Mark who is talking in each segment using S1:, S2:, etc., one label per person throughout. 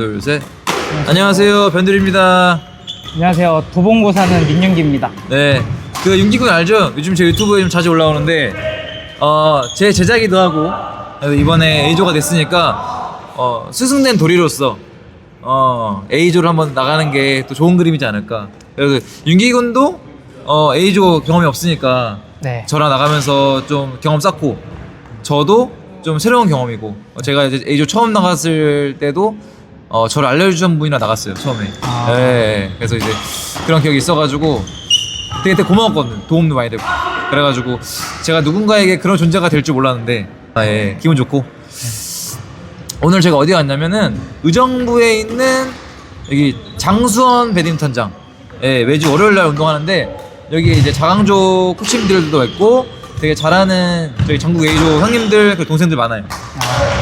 S1: 둘, 셋. 안녕하세요, 변들입니다.
S2: 안녕하세요. 도봉고 사는 민윤기입니다.
S1: 네, 그 윤기군 알죠? 요즘 제 유튜브에 좀 자주 올라오는데, 어, 제 제자기도 하고, 그래서 이번에 A조가 됐으니까, 어, 스승된 도리로서, 어, A조를 한번 나가는 게 또 좋은 그림이지 않을까. 그래서 윤기군도, 어, A조 경험이 없으니까,
S2: 네.
S1: 저랑 나가면서 좀 경험 쌓고, 저도 좀 새로운 경험이고, 어, 제가 이제 A조 처음 나갔을 때도, 어, 저를 알려주신 분이랑 나갔어요, 처음에.
S2: 아.
S1: 네, 그래서 이제 그런 기억이 있어가지고, 되게 되게 고마웠거든요. 도움도 많이 되고. 그래가지고 제가 누군가에게 그런 존재가 될 줄 몰랐는데 아, 예, 기분 좋고 오늘 제가 어디 갔냐면은 의정부에 있는 여기 장수원 배드민턴장 예, 매주 월요일 날 운동하는데 여기 이제 자강조 코치님들도 있고 되게 잘하는 저희 전국 A조 형님들 그 동생들 많아요.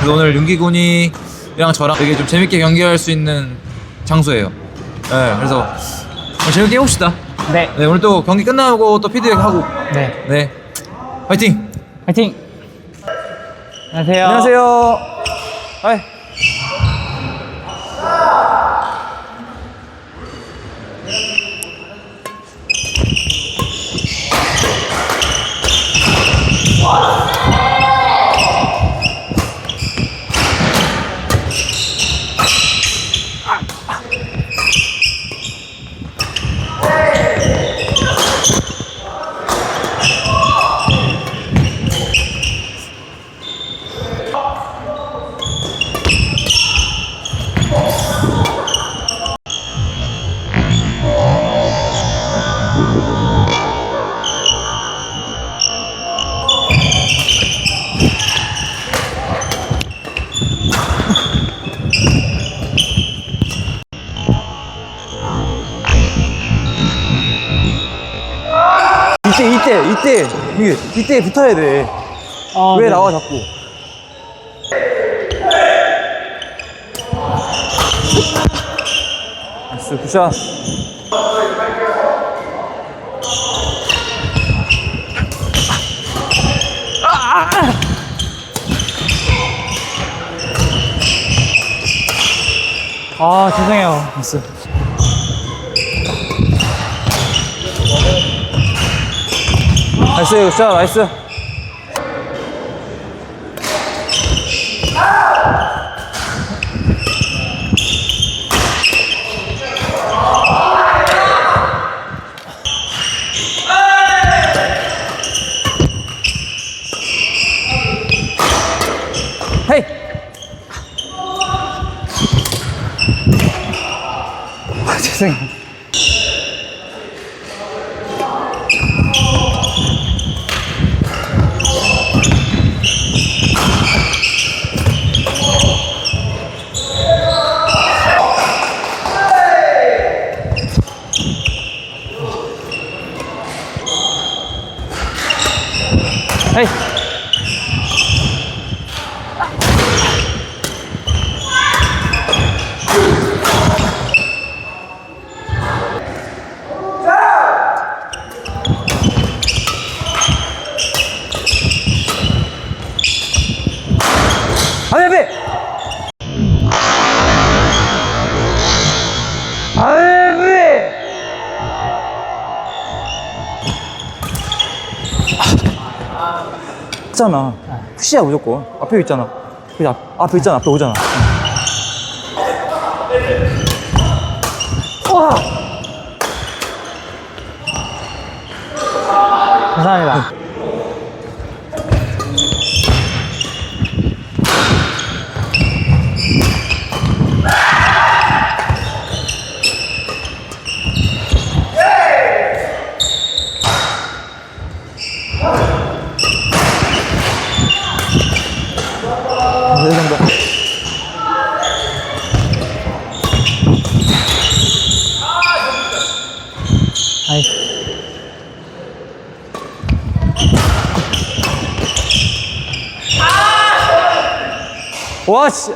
S1: 그래서 오늘 윤기군이 랑 저랑 되게 좀 재밌게 경기할 수 있는 장소예요. 예, 그래서 오늘 재밌게 해봅시다.
S2: 네.
S1: 네 오늘 또 경기 끝나고 또 피드백 하고
S2: 네.
S1: 네 화이팅
S2: 화이팅! 안녕하세요.
S1: 안녕하세요 하이
S3: 이 이때 이게 이때 붙어야 돼.
S2: 아,
S3: 왜
S2: 네.
S3: 나와 자꾸? 나이스 굿샷.
S2: 아, 죄송해요.
S3: 나이스. 나이스 굿샷 나이스. 헤이. 아, 있잖아. 푸시야 무조건. 앞에 있잖아. 그 앞, 앞에 있잖아. 앞에 오잖아. 와.
S2: 감사합니다.
S3: 와, 씨.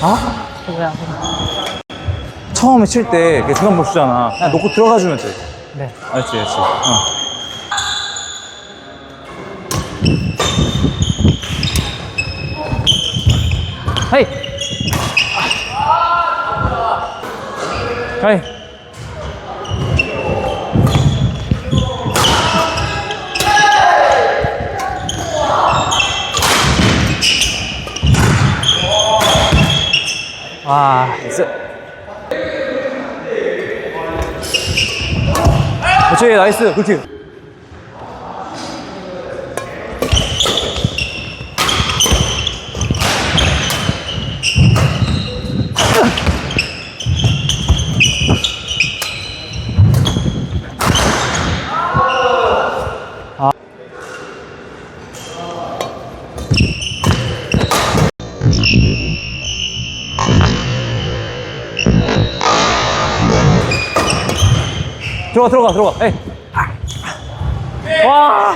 S3: 아?
S2: 그냥
S1: 처음에 칠 때 중간 못 쓰잖아. 그냥 놓고 들어가주면 돼.
S2: 네.
S1: 알지, 알지. 어.
S2: 헤이! 와,
S1: 나이스. 그렇지, 나이스. 그렇지. 들어가, 들어가, 들어가. 에이.
S2: 와!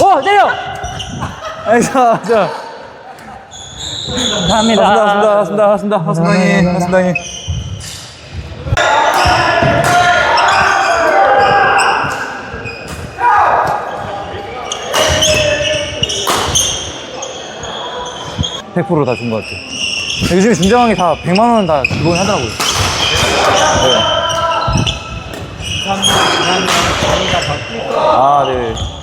S2: 오, 때려!
S1: 나이스, 나이스.
S2: 감사합니다.
S1: 반갑습니다, 반갑습니다, 반갑습니다, 반갑습니다, 형님. 반갑습니다, (100%다 준 것 같아) 요즘에 준정왕이 다 (100만 원) 다 기본 하더라고요. 네. 아, 네.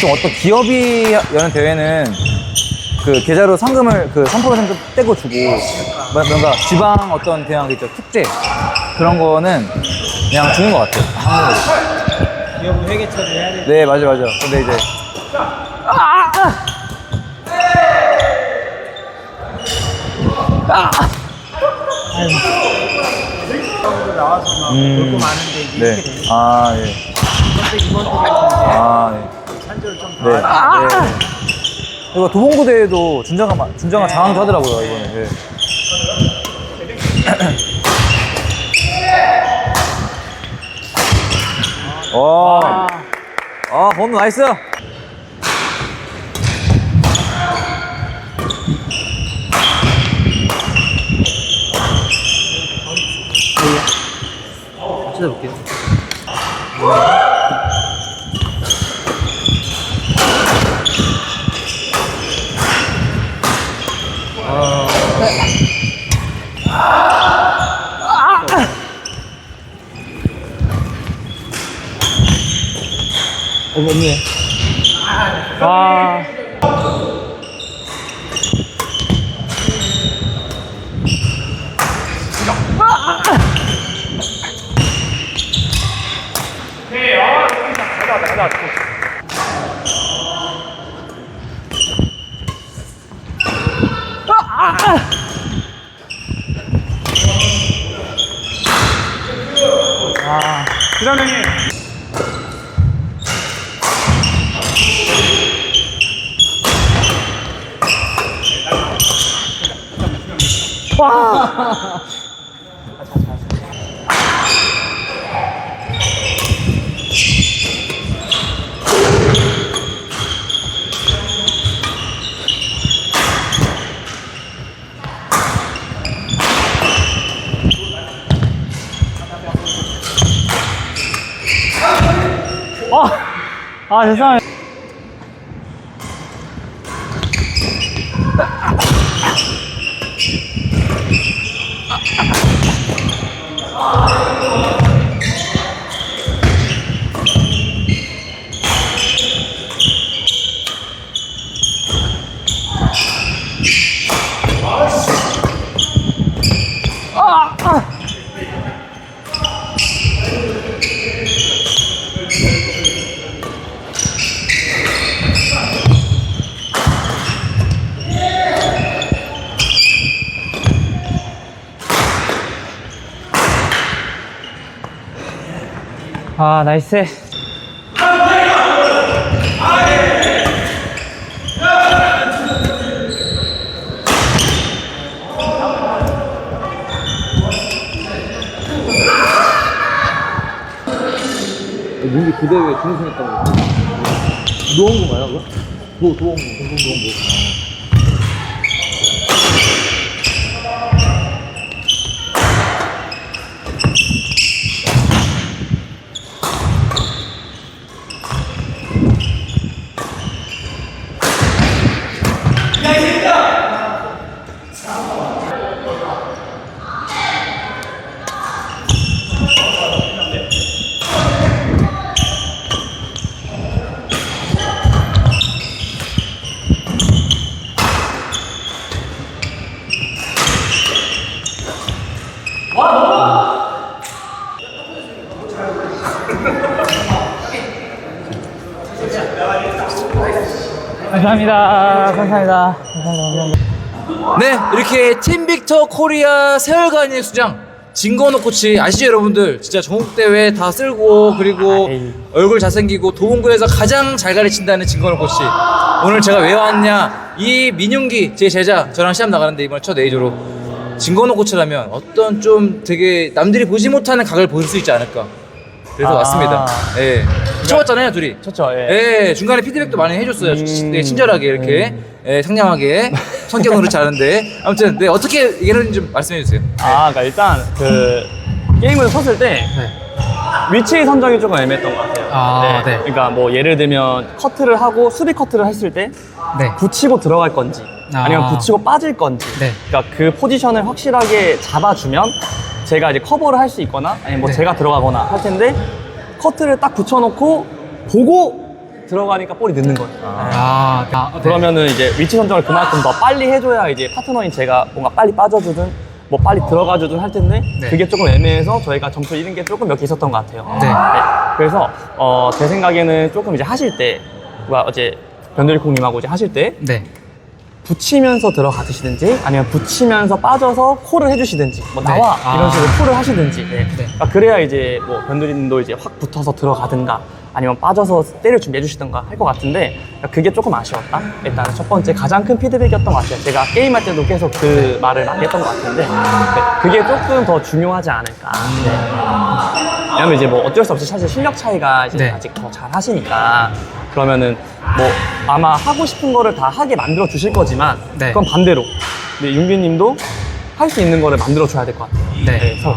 S1: 보통 어떤 기업이 여는 대회는 그 계좌로 상금을 그 3% 상금 떼고 주고 뭐- 뭔가 지방 어떤 대학 있죠 축제 그런 거는 그냥 주는 것 같아요 한국으로
S2: 기업 회계 처리해야 돼.
S1: 네 맞아 맞아 근데 이제
S2: 나와서
S1: 음.
S2: 볼거 많은데 이제 이렇게 되는
S1: 네아 예. 아, 네. 네.
S2: 더.
S1: 네. 그리고 도봉구 대회도 준정아 마- 준정아 장항도 하더라고요 이번에. 네. 와, 아, 번호 나이스.
S2: 찾아볼게요. 어, 어! 아, 죄송합니다. 아. 나이스.
S1: 민기 부대에 중승했다고. 노원구 그거? 도, 도원구, 동동 도원구.
S2: 감사합니다.
S1: 네, 이렇게 팀빅터 코리아 세월간의 수장 진건호 코치 아시죠 여러분들 진짜 전국대회 다 쓸고 그리고. 얼굴 잘생기고 도봉구에서 가장 잘 가르친다는 진건호 코치 오늘 제가 왜 왔냐 이 민윤기 제 제자 저랑 시합 나가는데 이번에 첫 A조로 진건호 코치라면 어떤 좀 되게 남들이 보지 못하는 각을 볼 수 있지 않을까 그래서
S2: 아.
S1: 왔습니다 예 쳐봤잖아요 둘이
S2: 좋죠, 예.
S1: 예, 중간에 피드백도 많이 해줬어요.
S2: 음.
S1: 네, 친절하게 이렇게, 예, 상냥하게 성격은 그렇지 않은데 아무튼 네 어떻게 얘기하는지 좀 말씀해 주세요.
S4: 아, 그러니까 일단 그 게임을 섰을 때 위치 선정이 조금 애매했던 것 같아요.
S2: 아, 네.
S4: 그러니까 뭐 예를 들면 커트를 하고 수비 커트를 했을 때
S2: 네.
S4: 붙이고 들어갈 건지
S2: 아.
S4: 아니면 붙이고 빠질 건지
S2: 네.
S4: 그러니까 그 포지션을 확실하게 잡아주면 제가 이제 커버를 할 수 있거나 아니면 뭐
S2: 네.
S4: 제가 들어가거나 할 텐데 커트를 딱 붙여놓고 보고 들어가니까 볼이 늦는 거예요.
S2: 아, 아 네.
S4: 그러면은 이제 위치 선정을 그만큼 더 빨리 해줘야 이제 파트너인 제가 뭔가 빨리 빠져주든 뭐 빨리 들어가주든 할 텐데
S2: 네.
S4: 그게 조금 애매해서 저희가 점수 잃은 게 조금 몇 개 있었던 것 같아요.
S2: 네.
S4: 그래서 어, 제 생각에는 조금 이제 하실 때 뭐야 어제 변두리콩님하고 이제 하실 때
S2: 네.
S4: 붙이면서 들어가시든지 아니면 붙이면서 빠져서 콜을 해주시든지 뭐
S2: 네.
S4: 나와
S2: 아.
S4: 이런 식으로 콜을 하시든지 네.
S2: 네.
S4: 그러니까 그래야 이제 뭐 변두리님도 이제 확 붙어서 들어가든가 아니면 빠져서 때를 준비해 주시던가 할 것 같은데 그러니까 그게 조금 아쉬웠다 일단 첫 번째 가장 큰 피드백이었던 것 같아요 제가 게임할 때도 계속 그 말을 많이 했던 것 같은데 네. 그게 조금 더 중요하지 않을까 네. 왜냐면 이제 뭐 어쩔 수 없이 사실 실력 차이가 이제
S2: 네.
S4: 아직 더 잘 하시니까 그러면은 뭐 아마 하고 싶은 거를 다 하게 만들어 주실 거지만
S2: 네.
S4: 그건 반대로 근데 윤규님도 할 수 있는 거를 만들어 줘야 될 것 같아요.
S2: 네.
S4: 서로.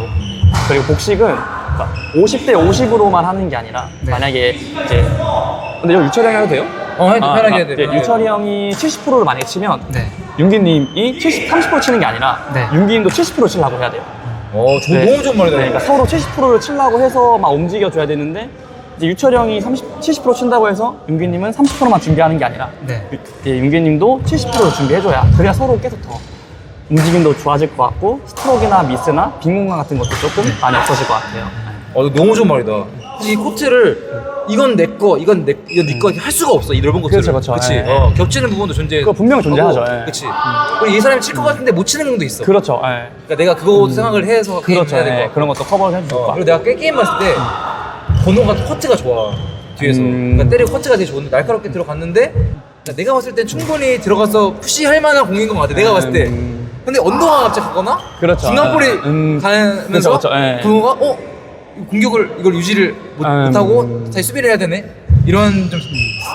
S4: 그리고 복식은 그러니까 50대 50으로만 하는 게 아니라
S2: 네.
S4: 만약에 이제 근데 이거 유철이 형이 해도 돼요?
S1: 어, 해도 편하게 해야 돼.
S4: 네, 유철이 형이 70%를 만약에 치면
S2: 네.
S4: 윤기님이 70, 30% 치는 게 아니라
S2: 네.
S4: 윤기님도 70% 치려고 해야 돼요.
S1: 어, 저
S4: 네.
S1: 너무 좋은 말이다.
S4: 네, 그러니까 서로 70%를 치려고 해서 막 움직여줘야 되는데 이제 유철이 형이 30, 70% 친다고 해서 윤기님은 30%만 준비하는 게 아니라
S2: 네.
S4: 예, 윤기님도 70%를 준비해줘야 그래야 서로 계속 더 움직임도 좋아질 것 같고 스트로크나 미스나 빈 공간 같은 것도 조금 많이 없어질 것 같아요.
S1: 어, 너무 좋은 말이다. 이 코트를 이건 내 거, 이건 내, 이건 네거 할 수가 없어. 이 넓은 코트를.
S4: 그렇죠, 그렇죠.
S1: 그치?
S4: 예,
S1: 어, 겹치는 부분도 존재해.
S4: 그거 분명히 존재하죠, 예.
S1: 그치. 그리고 이 사람이 칠 것 같은데 못 치는 경우도 있어.
S4: 그렇죠. 예.
S1: 그러니까 내가 그거 생각을 해서 게임
S4: 그렇죠.
S1: 해야 될
S4: 예,
S1: 같고.
S4: 그런 것도 커버를 해줄 것
S1: 어. 그리고 내가 게- 게임 봤을 때 번호가 커트가 좋아 뒤에서
S4: 음.
S1: 그러니까 때리고 커트가 되게 좋은데 날카롭게 들어갔는데 그러니까 내가 봤을 땐 충분히 들어가서 푸시할 만한 공인 것 같아 내가 봤을 때
S4: 음.
S1: 근데 언더가 갑자기 가거나
S4: 그렇죠.
S1: 중간 볼이
S4: 음.
S1: 가면서
S4: 그렇죠, 그렇죠. 예.
S1: 번호가 어? 공격을 이걸 유지를 못,
S4: 음.
S1: 못하고 다시 수비를 해야 되네 이런 좀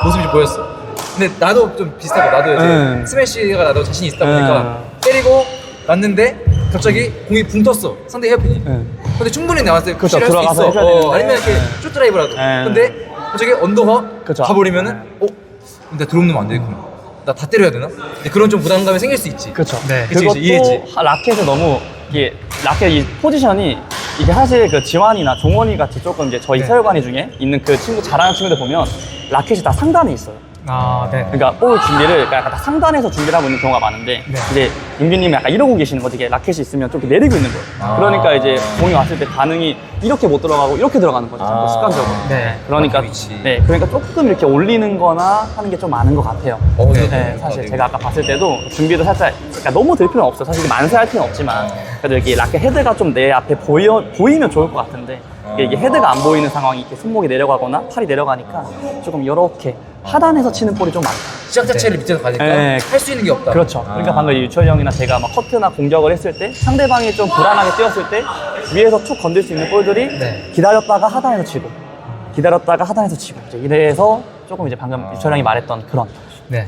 S1: 모습이 좀 보였어 근데 나도 좀 비슷하고 나도 이제
S4: 음.
S1: 스매시가 나도 자신 이 있다 보니까 때리고 맞는데 갑자기 공이 붕 떴어 상대 헤어핀이
S4: 음.
S1: 근데 충분히
S4: 그쵸,
S1: 푸시를 할수
S4: 들어가서
S1: 있어.
S4: 해줘야
S1: 어,
S4: 되는데.
S1: 아니면 이렇게
S4: 네.
S1: 슛 드라이브라도.
S4: 네.
S1: 근데 갑자기 언더가
S4: 그쵸.
S1: 가버리면은 어? 나 드롭 넣으면 안 되겠구나. 나 다 때려야 되나? 근데 그런 좀 부담감이 생길 수 있지.
S4: 그렇죠.
S2: 네.
S1: 그치,
S4: 그것도
S1: 그치, 이해했지.
S4: 하- 라켓을 너무 이게 라켓 이 포지션이 이게 사실 그 지환이나 종원이 같이 조금 이제 저희
S2: 네.
S4: 세월관이 중에 있는 그 친구 잘하는 친구들 보면 라켓이 다 상단에 있어요.
S2: 아, 네.
S4: 그러니까 볼 준비를 약간 다 상단에서 준비를 하고 있는 경우가 많은데
S2: 네.
S4: 이제 윤규님이 약간 이러고 계시는 거지 이게 라켓이 있으면 좀 이렇게 내리고 있는 거예요.
S1: 아.
S4: 그러니까 이제 공이 왔을 때 반응이 이렇게 못 들어가고 이렇게 들어가는 거죠. 자꾸
S1: 아.
S4: 습관적으로.
S2: 네.
S4: 그러니까
S1: 그 위치.
S4: 네, 그러니까 조금 이렇게 올리는 거나 하는 게 좀 많은 것 같아요.
S1: 어,
S4: 네,
S1: 네.
S4: 사실
S1: 네.
S4: 제가 아까 봤을 때도 준비도 살짝 그러니까 너무 될 필요는 없어요. 사실 만세할 필요는 없지만 그래도 여기 라켓 헤드가 좀 내 앞에 보여, 보이면 좋을 것 같은데 이게, 이게 헤드가 안 보이는 상황이 이렇게 손목이 내려가거나 팔이 내려가니까 조금 이렇게 하단에서 치는 볼이 좀 많다.
S1: 시작 자체를 밑에서 가니까
S4: 네.
S1: 할 수 있는 게 없다.
S4: 그렇죠. 그러니까 방금 유철이 형이나 제가 막 커트나 공격을 했을 때 상대방이 좀 불안하게 뛰었을 때 위에서 툭 건들 수 있는 볼들이
S2: 네.
S4: 기다렸다가 하단에서 치고 기다렸다가 하단에서 치고 이제 이래서 조금 이제 방금 유철이 형이 말했던 그런
S2: 네.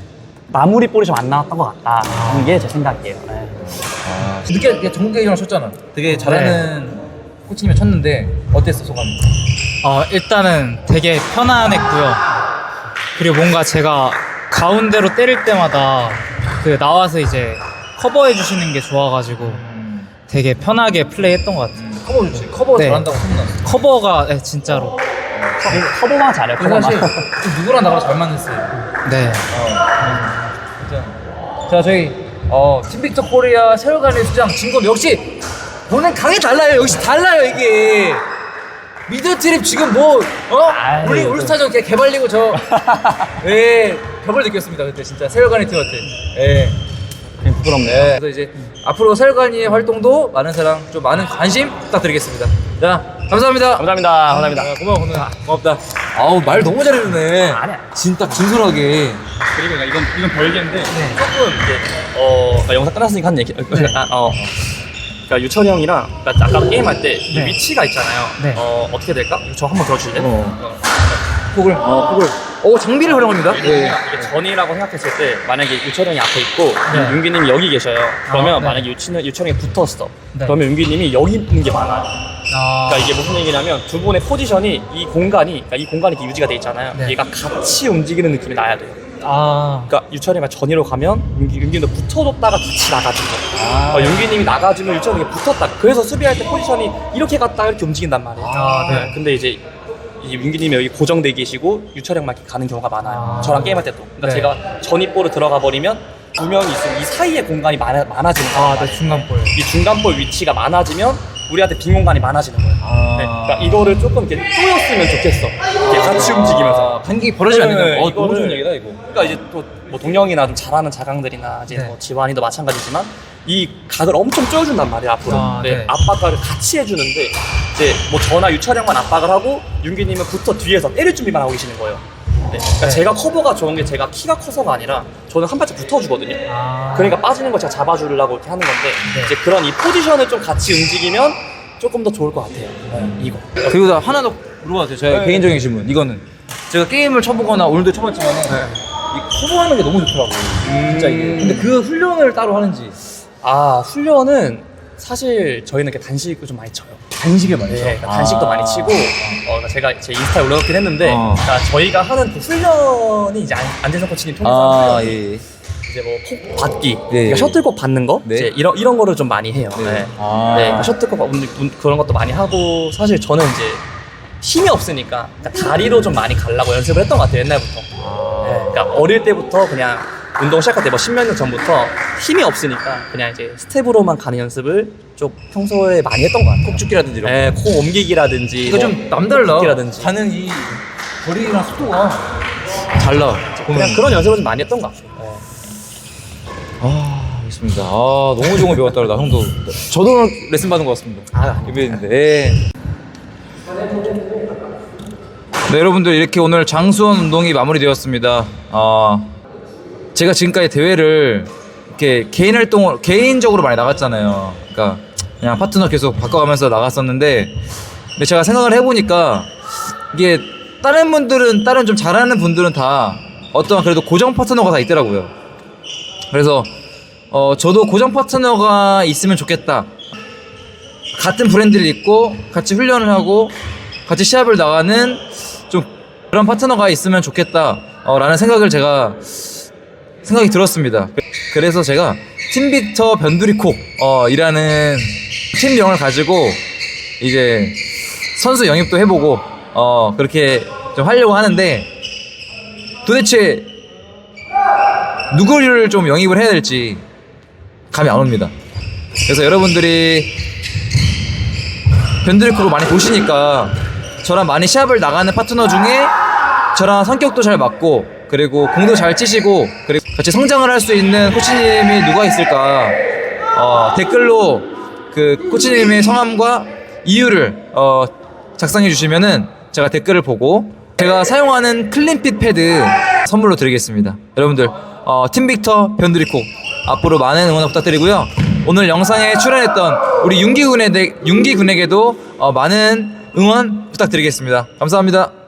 S4: 마무리 볼이 좀 안 나왔던 것 같다는 게제 생각이에요. 네.
S1: 늦게 늦게 정국이랑 쳤잖아. 되게 잘하는 코치님이 쳤는데 어땠어 소감이?
S2: 어, 일단은 되게 편안했고요. 그리고 뭔가 제가 가운데로 때릴 때마다 그 나와서 이제 커버해 주시는 게 좋아가지고 되게 편하게 플레이했던 것 같아요.
S1: 커버 좋지. 커버
S2: 네.
S1: 잘한다고 소문났어.
S2: 커버가 네, 진짜로
S4: 커- 커버만 잘해요. 커버만.
S1: 사실 좀 누구랑 나랑 잘 맞는 스타일.
S2: 네.
S1: 진짜. 자 저희 어, 팀빅터 코리아 세월간의 수장 진검 역시 보는 강이 달라요. 역시 달라요 이게. 미드 트립 지금 뭐 어?
S4: 아이,
S1: 우리
S4: 또.
S1: 올스타전 걔 개발리고 저 예, 벽을 느꼈습니다 그때 진짜 세월간의 팀한테. 예.
S4: 그냥 부끄럽네요.
S1: 네. 그래서 이제 앞으로 세월간이의 활동도 많은 사랑, 좀 많은 관심 부탁드리겠습니다. 자, 감사합니다.
S4: 감사합니다. 감사합니다.
S1: 아, 고마워, 오늘 고맙다. 아우 말 너무 잘해주네.
S4: 아니야.
S1: 진짜 진솔하게.
S4: 그리고 그러니까 이건 이건 별개인데 조금 이제 어 그러니까 영상 끝났으니까 한 얘기 아, 어 그러니까 유철이 형이랑 그러니까 아까 게임할 때
S2: 네.
S4: 위치가 있잖아요.
S2: 네.
S4: 어 어떻게 될까? 저 한번 들어주실래?
S1: 어. 폭을, 어, 폭을. 오, 장비를 활용합니다.
S4: 이게,
S1: 네.
S4: 이게 전이라고 생각했을 때 만약에 유철이 형이 앞에 있고
S2: 네.
S4: 윤기님이 여기 계셔요. 그러면
S2: 아, 네.
S4: 만약에 유치는 유철이 형이 붙었어.
S2: 네.
S4: 그러면 윤기님이 여기 있는 게 많아요.
S2: 아,
S4: 그러니까 이게 무슨 얘기냐면 두 분의 포지션이 이 공간이 그러니까 이 공간이 이렇게 유지가 돼 있잖아요.
S2: 네.
S4: 얘가 같이 움직이는 느낌이 나야 돼요.
S2: 아,
S4: 그러니까 유철이가 전이로 가면 윤기, 윤기도 붙어줬다가 같이 나가주고
S1: 아.
S4: 어, 윤기님이 나가주면 유철이가 붙었다 그래서 수비할 때 포지션이 이렇게 갔다가 이렇게 움직인단 말이에요
S2: 아, 네.
S4: 근데 이제 이 윤기님이 여기 고정돼 계시고 유철형만 이렇게 가는 경우가 많아요
S2: 아.
S4: 저랑 게임할 때도 그러니까
S2: 네.
S4: 제가 전입볼을 들어가 버리면 두 명이 있으면 이 사이에 공간이 많아, 많아지는 거예요
S2: 아, 네, 중간볼.
S4: 이 중간볼 위치가 많아지면 우리한테 빈 공간이 많아지는 거예요
S1: 아.
S4: 네, 그러니까 이거를 조금 이렇게 쪼였으면 좋겠어 이렇게 같이 움직이면서
S1: 아, 벌어지면 안 된다.
S4: 네,
S1: 어, 너무 좋은 얘기다, 이거.
S4: 그러니까 이제 또 뭐 동영이나 좀 잘하는 자강들이나 이제
S2: 네.
S4: 뭐 지환이도 마찬가지지만 이 각을 엄청 쪼여준단 말이야 앞으로.
S2: 아,
S4: 네,
S2: 네.
S4: 압박감을 같이 해주는데 이제 뭐 저나 유철형만 압박을 하고 윤기님은 붙어 뒤에서 때릴 준비만 하고 계시는 거예요. 네. 그러니까
S2: 네.
S4: 제가 커버가 좋은 게 제가 키가 커서가 아니라 저는 한 발짝 붙어주거든요.
S2: 아,
S4: 그러니까 빠지는 거 제가 잡아주려고 이렇게 하는 건데
S2: 네.
S4: 이제 그런 이 포지션을 좀 같이 움직이면 조금 더 좋을 것 같아요. 네, 이거.
S1: 그리고 나 하나 더 물어봐도 돼요? 제
S4: 네.
S1: 개인적인 질문. 이거는. 제가 게임을 쳐보거나 오늘도 쳐봤지만 이 커버하는 게 너무 좋더라고요. 진짜 이게. 근데 그 훈련을 따로 하는지.
S4: 아 훈련은 사실 저희는 이렇게 단식을 좀 많이 쳐요.
S1: 단식을 많이
S4: 네,
S1: 쳐.
S4: 그러니까 단식도 많이 치고 어, 그러니까 제가 제 인스타에 올려놓긴 했는데
S1: 어.
S4: 그러니까 저희가 하는 그 훈련이 이제 안- 안재성 코치님 통해서 하는
S1: 아,
S4: 훈련이
S1: 예.
S4: 이제 뭐콕 받기,
S1: 네,
S4: 그러니까
S1: 예.
S4: 셔틀콕 받는 거,
S1: 네.
S4: 이제 이런 이런 거를 좀 많이 해요.
S1: 네.
S4: 네,
S1: 아.
S4: 네, 그러니까 셔틀콕 받는 분- 그런 것도 많이 하고 사실 저는 이제 힘이 없으니까 그러니까 다리로 좀 많이 가려고 연습을 했던 것 같아요 옛날부터. 네, 그러니까 어릴 때부터 그냥 운동 시작할 때 뭐 십몇 년 전부터 힘이 없으니까 그냥 이제 스텝으로만 가는 연습을 좀 평소에 많이 했던 것 같아요.
S1: 콕 죽기라든지 이런 거.
S4: 네, 코 옮기기라든지
S1: 이거 뭐좀 남달라.
S4: 라든지
S1: 가는 이 거리랑 속도가 달라.
S4: 그냥 그런 연습을 좀 많이 했던 것 같아요.
S1: 아, 알겠습니다. 아, 너무 좋은 거 배웠다. 나 형도. 저도 레슨 받은 것 같습니다.
S4: 아,
S1: 예배인데. 예. 네, 여러분들 이렇게 오늘 장수원 운동이 마무리되었습니다. 아, 제가 지금까지 대회를 이렇게 개인 활동을 개인적으로 많이 나갔잖아요. 그러니까 그냥 파트너 계속 바꿔가면서 나갔었는데, 근데 제가 생각을 해보니까 이게 다른 분들은 다른 좀 잘하는 분들은 다 어떤 그래도 고정 파트너가 다 있더라고요. 그래서 어 저도 고정 파트너가 있으면 좋겠다. 같은 브랜드를 입고 같이 훈련을 하고 같이 시합을 나가는 좀 그런 파트너가 있으면 좋겠다라는 생각을 제가 생각이 들었습니다. 그래서 제가 팀비터 변두리콕 어, 이라는 팀명을 가지고 이제 선수 영입도 해보고 어, 그렇게 좀 하려고 하는데 도대체 누구를 좀 영입을 해야 될지 감이 안 옵니다. 그래서 여러분들이 변두리크로 많이 보시니까 저랑 많이 시합을 나가는 파트너 중에 저랑 성격도 잘 맞고 그리고 공도 잘 치시고 그리고 같이 성장을 할 수 있는 코치님이 누가 있을까 어, 댓글로 그 코치님의 성함과 이유를 어, 작성해 주시면은 제가 댓글을 보고 제가 사용하는 클린핏 패드 선물로 드리겠습니다. 여러분들 어, 팀빅터 변두리코 앞으로 많은 응원 부탁드리고요. 오늘 영상에 출연했던 우리 윤기 군에 윤기 군에게도 어, 많은 응원 부탁드리겠습니다. 감사합니다.